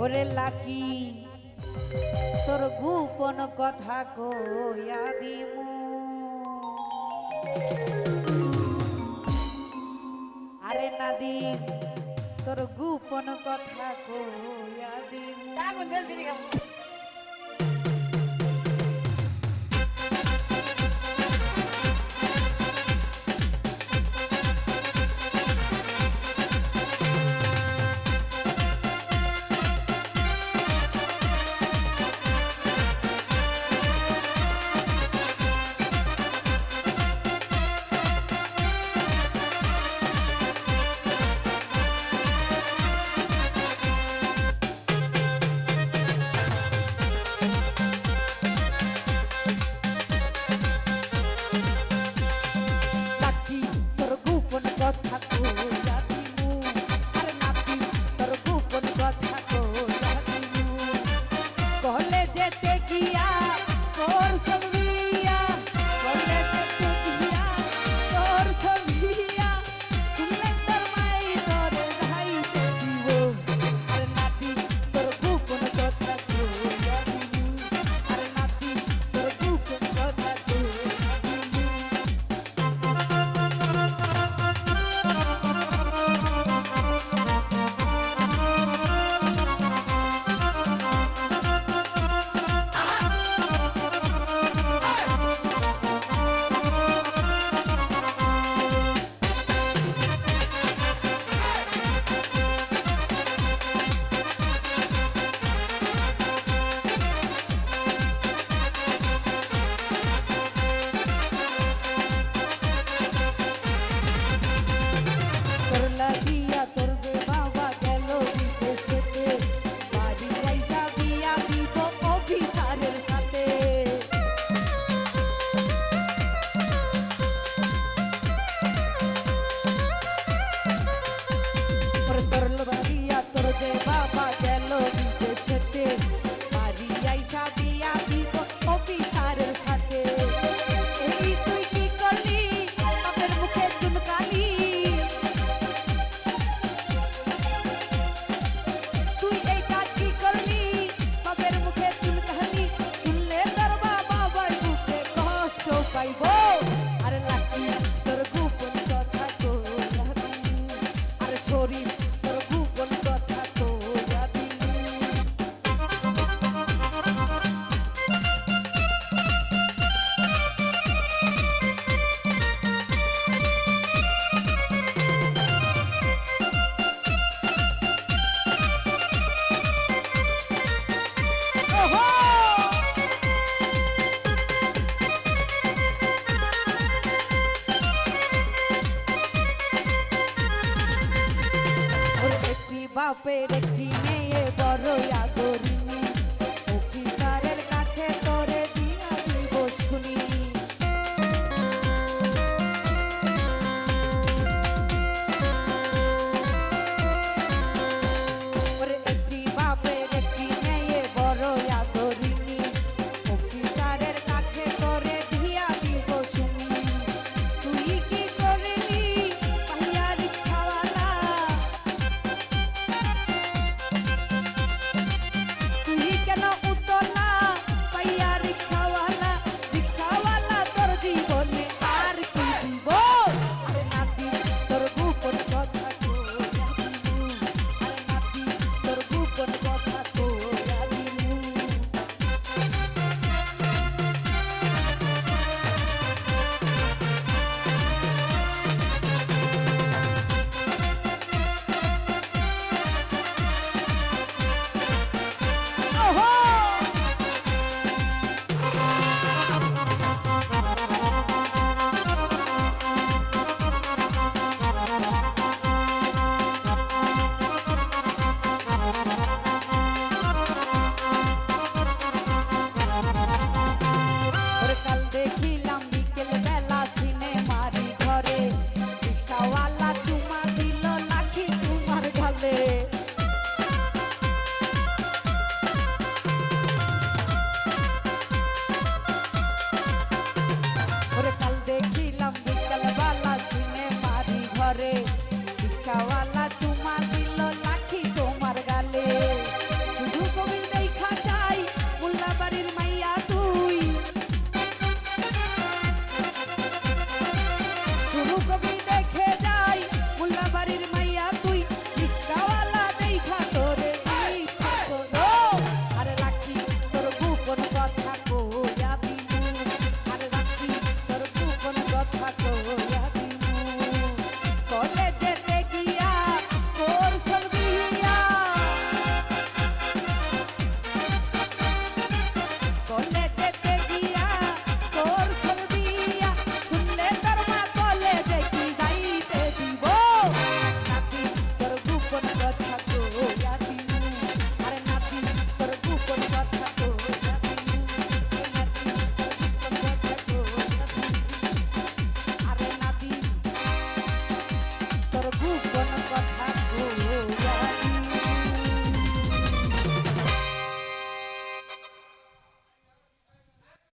ওরে লাকি তোর গোপন কথা কইয়া দিমু। আরে নাদি তোর গোপন কথা কইয়া দিমু। বাপের একটি মেয়ে বড় আদরি। Cauá